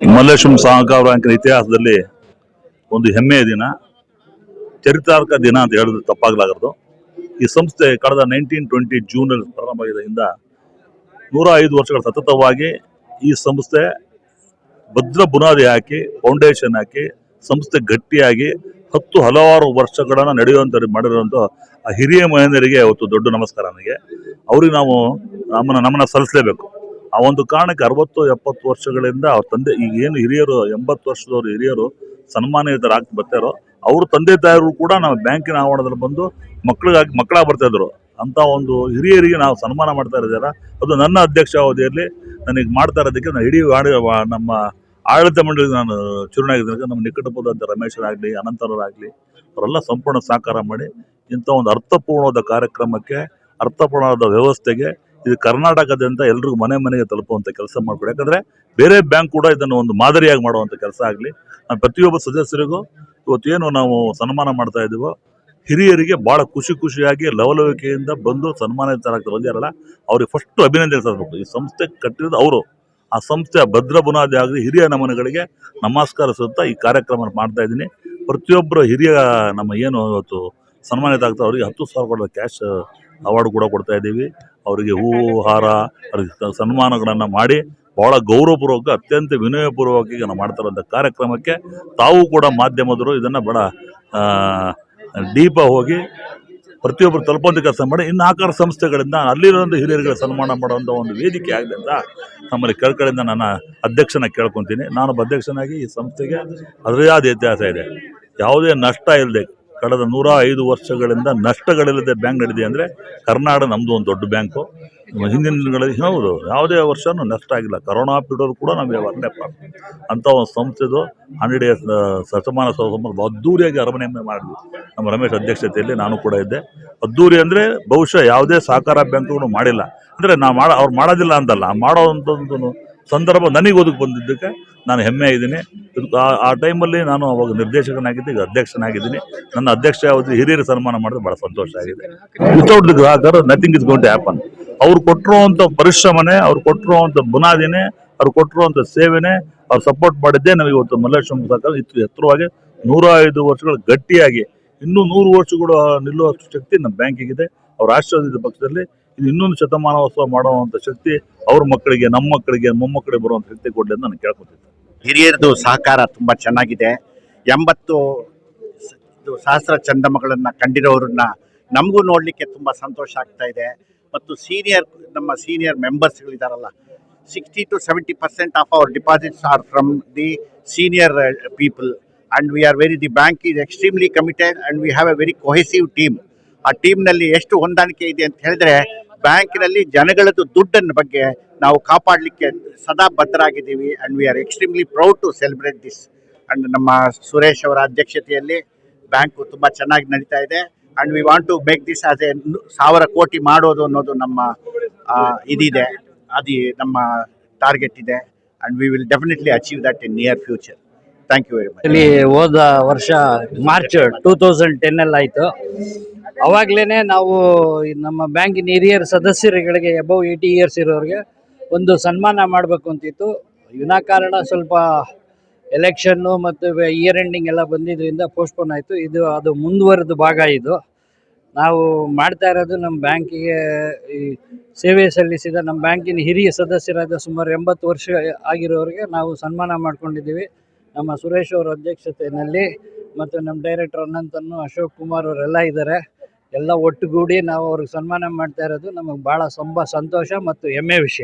ಮಲ್ಲೇಶ್ವರ ಸಹಕಾರ ಬ್ಯಾಂಕಿನ ಇತಿಹಾಸದಲ್ಲಿ ಒಂದು ಹೆಮ್ಮೆಯ ದಿನ ಚರಿತಾರ್ಕ ದಿನ ಅಂತ ಹೇಳಿದ್ರೆ ತಪ್ಪಾಗಲಾಗದು ಈ ಸಂಸ್ಥೆ ಕಳೆದ ನೈನ್ಟೀನ್ ಟ್ವೆಂಟಿ ಜೂನಲ್ಲಿ ಪ್ರಾರಂಭವಾಗಿದ್ದರಿಂದ ನೂರ ಐದು ವರ್ಷಗಳ ಸತತವಾಗಿ ಈ ಸಂಸ್ಥೆ ಭದ್ರ ಬುನಾದಿ ಹಾಕಿ ಫೌಂಡೇಶನ್ ಹಾಕಿ, ಸಂಸ್ಥೆ ಗಟ್ಟಿಯಾಗಿ ಹತ್ತು ಹಲವಾರು ವರ್ಷಗಳನ್ನು ನಡೆಯುವಂತ ಮಾಡಿರುವಂಥ ಆ ಹಿರಿಯ ಮಹಿಳೆಯರಿಗೆ ಅವತ್ತು ದೊಡ್ಡ ನಮಸ್ಕಾರ ನನಗೆ. ಅವ್ರಿಗೆ ನಾವು ನಮ್ಮನ್ನು ನಮ್ಮನ್ನ ಸಲ್ಲಿಸಲೇಬೇಕು. ಆ ಒಂದು ಕಾರಣಕ್ಕೆ ಅರವತ್ತು ಎಪ್ಪತ್ತು ವರ್ಷಗಳಿಂದ ಅವ್ರ ತಂದೆ, ಈಗ ಏನು ಹಿರಿಯರು, ಎಂಬತ್ತು ವರ್ಷದವರು ಹಿರಿಯರು ಸನ್ಮಾನಿತರಾಗ್ತಾ ಬರ್ತಾರೋ, ಅವ್ರ ತಂದೆ ತಾಯಿಯರು ಕೂಡ ನಮ್ಮ ಬ್ಯಾಂಕಿನ ಆವರಣದಲ್ಲಿ ಬಂದು ಮಕ್ಕಳಿಗಾಗಿ ಮಕ್ಕಳಾಗಿ ಬರ್ತಾ ಇದ್ರು. ಅಂತ ಒಂದು ಹಿರಿಯರಿಗೆ ನಾವು ಸನ್ಮಾನ ಮಾಡ್ತಾ ಇರೋದಿಲ್ಲ ಅದು ನನ್ನ ಅಧ್ಯಕ್ಷ ಅವಧಿಯಲ್ಲಿ ನನಗೆ ಮಾಡ್ತಾ ಇರೋದಕ್ಕೆ ನಾನು ಇಡೀ ನಮ್ಮ ಆಡಳಿತ ಮಂಡಳಿ ನಾನು ಚುನಾಯಿಸಿದಾಗ ನಮ್ಮ ನಿಕಟಪದಂತ ರಮೇಶರಾಗಲಿ ಅನಂತರಾಗಲಿ ಅವರೆಲ್ಲ ಸಂಪೂರ್ಣ ಸಹಕಾರ ಮಾಡಿ ಇಂಥ ಒಂದು ಅರ್ಥಪೂರ್ಣವಾದ ಕಾರ್ಯಕ್ರಮಕ್ಕೆ, ಅರ್ಥಪೂರ್ಣವಾದ ವ್ಯವಸ್ಥೆಗೆ ಇದು ಕರ್ನಾಟಕದಂತ ಎಲ್ರಿಗೂ ಮನೆ ಮನೆಗೆ ತಲುಪುವಂತ ಕೆಲಸ ಮಾಡ್ಕೊಡಿ. ಯಾಕಂದರೆ ಬೇರೆ ಬ್ಯಾಂಕ್ ಕೂಡ ಇದನ್ನು ಒಂದು ಮಾದರಿಯಾಗಿ ಮಾಡುವಂಥ ಕೆಲಸ ಆಗಲಿ. ಪ್ರತಿಯೊಬ್ಬ ಸದಸ್ಯರಿಗೂ ಇವತ್ತೇನು ನಾವು ಸನ್ಮಾನ ಮಾಡ್ತಾ ಇದೀವೋ ಹಿರಿಯರಿಗೆ ಬಹಳ ಖುಷಿ ಖುಷಿಯಾಗಿ ಲವಲವಿಕೆಯಿಂದ ಬಂದು ಸನ್ಮಾನಿತರಾಗ್ತಾರೆ ಬಂದಿರಲ್ಲ ಅವ್ರಿಗೆ ಫಸ್ಟ್ ಅಭಿನಂದನೆ ಸಲ್ಲಿಸಬೇಕು. ಈ ಸಂಸ್ಥೆ ಕಟ್ಟಿರೋದು ಅವರು. ಆ ಸಂಸ್ಥೆಯ ಭದ್ರ ಬುನಾದಿ ಆಗಲಿ, ಹಿರಿಯ ನಮನಗಳಿಗೆ ನಮಸ್ಕಾರ ಸುತ್ತಾ ಈ ಕಾರ್ಯಕ್ರಮ ಮಾಡ್ತಾ ಇದ್ದೀನಿ. ಪ್ರತಿಯೊಬ್ಬರು ಹಿರಿಯ ನಮ್ಮ ಏನು ಇವತ್ತು ಸನ್ಮಾನಿತ ಆಗ್ತಾ ಅವರಿಗೆ ಹತ್ತು ಸಾವಿರ ಕ್ಯಾಶ್ ಅವಾರ್ಡ್ ಕೂಡ ಕೊಡ್ತಾ ಇದ್ದೀವಿ. ಅವರಿಗೆ ಹೂವು ಹಾರ ಅವ್ರಿಗೆ ಸನ್ಮಾನಗಳನ್ನು ಮಾಡಿ ಬಹಳ ಗೌರವಪೂರ್ವಕ ಅತ್ಯಂತ ವಿನಯಪೂರ್ವಕವಾಗಿ ಈಗ ಮಾಡ್ತಾರಂಥ ಕಾರ್ಯಕ್ರಮಕ್ಕೆ ತಾವು ಕೂಡ ಮಾಧ್ಯಮದವರು ಇದನ್ನ ಬಹಳ ಡೀಪ ಹೋಗಿ ಪ್ರತಿಯೊಬ್ಬರು ತಲುಪೋದು ಕೆಲಸ ಮಾಡಿ ಇನ್ನು ಆಕಾರ ಸಂಸ್ಥೆಗಳಿಂದ ಅಲ್ಲಿರೋಂಥ ಹಿರಿಯರಿಗೆ ಸನ್ಮಾನ ಮಾಡುವಂಥ ಒಂದು ವೇದಿಕೆ ಆಗಿದೆ ಅಂತ ನಮ್ಮಲ್ಲಿ ಕೆಳಕಡೆಯಿಂದ ನನ್ನ ಅಧ್ಯಕ್ಷನ ಕೇಳ್ಕೊತೀನಿ. ನಾನು ಅಧ್ಯಕ್ಷನಾಗಿ ಈ ಸಂಸ್ಥೆಗೆ ಅದರದೇ ಆದ ಇತಿಹಾಸ ಇದೆ. ಯಾವುದೇ ನಷ್ಟ ಇಲ್ಲದೆ ಕಳೆದ ನೂರ ಐದು ವರ್ಷಗಳಿಂದ ನಷ್ಟಗಳಿಲ್ಲದೆ ಬ್ಯಾಂಕ್ ನಡೆದಿದೆ ಅಂದರೆ ಕರ್ನಾಟಕ ನಮ್ಮದು ಒಂದು ದೊಡ್ಡ ಬ್ಯಾಂಕು. ಹಿಂದಿನ ದಿನಗಳಲ್ಲಿ ಹೌದು, ಯಾವುದೇ ವರ್ಷವೂ ನಷ್ಟ ಆಗಿಲ್ಲ. ಕರೋನಾ ಪೀರಿಯಡ್ ಕೂಡ ನಾವು ವ್ಯವಹಾರನೇ ಅಂಥ ಒಂದು ಸಂಸ್ಥೆದು ಹಂಡ್ರೆಡ್ ಇಯರ್ಸ್ ಶತಮಾನ ಸಮಾರಂಭ ಅದ್ದೂರಿಯಾಗಿ ಅರಮನೆ ಮಾಡಿದ್ವಿ. ನಮ್ಮ ರಮೇಶ್ ಅಧ್ಯಕ್ಷತೆಯಲ್ಲಿ ನಾನು ಕೂಡ ಇದ್ದೆ. ಅದ್ದೂರಿ ಅಂದರೆ ಬಹುಶಃ ಯಾವುದೇ ಸಹಕಾರ ಬ್ಯಾಂಕ್ಗಳು ಮಾಡಿಲ್ಲ. ಅಂದರೆ ನಾವು ಮಾಡ, ಅವ್ರು ಮಾಡೋದಿಲ್ಲ ಅಂತಲ್ಲ ಮಾಡೋವಂಥದ್ದು ಸಂದರ್ಭ ನನಗೆ ಒದಗಿ ಬಂದಿದ್ದಕ್ಕೆ ನಾನು ಹೆಮ್ಮೆ ಇದ್ದೀನಿ. ಇದಕ್ಕೆ ಆ- ಟೈಮಲ್ಲಿ ನಾನು ಅವಾಗ ನಿರ್ದೇಶಕನಾಗಿದ್ದೆ, ಈಗ ಅಧ್ಯಕ್ಷನಾಗಿದ್ದೀನಿ. ನನ್ನ ಅಧ್ಯಕ್ಷ ಯಾವುದು, ಹಿರಿಯರ ಸನ್ಮಾನ ಮಾಡಿದ್ರೆ ಭಾಳ ಸಂತೋಷ ಆಗಿದೆ. ವಿತೌಟ್ ದಿ ಗ್ರಾಹಕರು nothing is gone to happen ಅವ್ರು ಕೊಟ್ಟಿರುವಂಥ ಪರಿಶ್ರಮನೇ, ಅವ್ರು ಕೊಟ್ಟಿರುವಂಥ ಬುನಾದಿನೇ, ಅವ್ರು ಕೊಟ್ಟಿರುವಂಥ ಸೇವೆನೇ, ಅವ್ರು ಸಪೋರ್ಟ್ ಮಾಡಿದ್ದೇ ನಮಗೆ ಇವತ್ತು ಮಲ್ಲೇಶ್ವರ ಸರ್ಕಾರ ಇತ್ತು. ಎತ್ತರವಾಗಿ ನೂರ ಐದು ವರ್ಷಗಳು ಗಟ್ಟಿಯಾಗಿ, ಇನ್ನೂ ನೂರು ವರ್ಷಗಳು ನಿಲ್ಲುವಷ್ಟು ಶಕ್ತಿ ನಮ್ಮ ಬ್ಯಾಂಕಿಗಿದೆ ಅವ್ರ ಆಶೀರ್ವಾದ ಪಕ್ಷದಲ್ಲಿ ಇದು ಇನ್ನೊಂದು ಶತಮಾನೋತ್ಸವ ಮಾಡುವಂಥ ಶಕ್ತಿ ಅವ್ರ ಮಕ್ಕಳಿಗೆ, ನಮ್ಮ ಮಕ್ಕಳಿಗೆ, ಮೊಮ್ಮಕ್ಕಳಿಗೆ ಬರುವಂಥ ಶಕ್ತಿ ಕೊಡಲಿ ಅಂತ ನಾನು ಕೇಳ್ಕೊತಿದ್ದೆ. ಹಿರಿಯರದು ಸಹಕಾರ ತುಂಬಾ ಚೆನ್ನಾಗಿದೆ. ಎಂಬತ್ತು ಸಹಸ್ರ ಚಂದಮಗಳನ್ನ ಕಂಡಿರೋರನ್ನ ನಮಗೂ ನೋಡಲಿಕ್ಕೆ ತುಂಬಾ ಸಂತೋಷ ಆಗ್ತಾ ಇದೆ. ಮತ್ತು ಸೀನಿಯರ್ ನಮ್ಮ senior ಮೆಂಬರ್ಸ್ಗಳಿದ್ದಾರಲ್ಲ sixty to seventy percent of our deposits are from the senior people and we are very the bank is extremely committed and we have a very cohesive team ಆ ಟೀಮ್ನಲ್ಲಿ ಎಷ್ಟು ಹೊಂದಾಣಿಕೆ ಇದೆ ಅಂತ ಹೇಳಿದ್ರೆ ಬ್ಯಾಂಕಿನಲ್ಲಿ ಜನಗಳದ್ದು ದುಡ್ಡನ್ನ ಬಗ್ಗೆ ನಾವು ಕಾಪಾಡಲಿಕ್ಕೆ ಸದಾ ಬದ್ಧರಾಗಿದ್ದೀವಿ. And we are extremely proud to celebrate this and ನಮ್ಮ ಸುರೇಶ್ ಅವರ ಅಧ್ಯಕ್ಷತೆಯಲ್ಲಿ ಬ್ಯಾಂಕು ತುಂಬ ಚೆನ್ನಾಗಿ ನಡೀತಾ ಇದೆ. And we want to make this as a ಸಾವಿರ ಕೋಟಿ ಮಾಡೋದು ಅನ್ನೋದು ನಮ್ಮ ಇದಿದೆ. ಅದು ನಮ್ಮ ಟಾರ್ಗೆಟ್ ಇದೆ. And we will definitely achieve that in near future thank you very much ಹೋದ ವರ್ಷ ಮಾರ್ಚ್ ಟೂ ತೌಸಂಡ್ ಟೆನ್ ಅಲ್ಲಿ ಆಯ್ತು. ಅವಾಗ್ಲೇನೆ ನಾವು ನಮ್ಮ ಬ್ಯಾಂಕಿನ ಹಿರಿಯರ ಸದಸ್ಯರುಗಳಿಗೆ ಅಬೌವ್ ಏಯ್ಟಿ ಇಯರ್ಸ್ ಇರೋರಿಗೆ ಒಂದು ಸನ್ಮಾನ ಮಾಡಬೇಕು ಅಂತಿತ್ತು. ವಿನಾಕಾರಣ ಸ್ವಲ್ಪ ಎಲೆಕ್ಷನ್ನು ಮತ್ತು ಇಯರ್ ಎಂಡಿಂಗ್ ಎಲ್ಲ ಬಂದಿದ್ದರಿಂದ ಪೋಸ್ಟ್ಪೋನ್ ಆಯಿತು. ಇದು ಅದು ಮುಂದುವರೆದ ಭಾಗ ಇದು. ನಾವು ಮಾಡ್ತಾ ಇರೋದು ನಮ್ಮ ಬ್ಯಾಂಕಿಗೆ ಈ ಸೇವೆ ಸಲ್ಲಿಸಿದ ನಮ್ಮ ಬ್ಯಾಂಕಿನ ಹಿರಿಯ ಸದಸ್ಯರಾದ ಸುಮಾರು ಎಂಬತ್ತು ವರ್ಷ ಆಗಿರೋರಿಗೆ ನಾವು ಸನ್ಮಾನ ಮಾಡ್ಕೊಂಡಿದ್ದೀವಿ. ನಮ್ಮ ಸುರೇಶ್ ಅವರ ಅಧ್ಯಕ್ಷತೆಯಲ್ಲಿ ಮತ್ತು ನಮ್ಮ ಡೈರೆಕ್ಟರ್ ಅನಂತನ್ನು ಅಶೋಕ್ ಕುಮಾರ್ ಅವರೆಲ್ಲ ಇದ್ದಾರೆ. ಎಲ್ಲ ಒಟ್ಟುಗೂಡಿ ನಾವು ಅವ್ರಿಗೆ ಸನ್ಮಾನ ಮಾಡ್ತಾ ಇರೋದು ನಮಗೆ ಬಹಳ ತುಂಬಾ ಸಂತೋಷ ಮತ್ತು ಹೆಮ್ಮೆ ವಿಷಯ.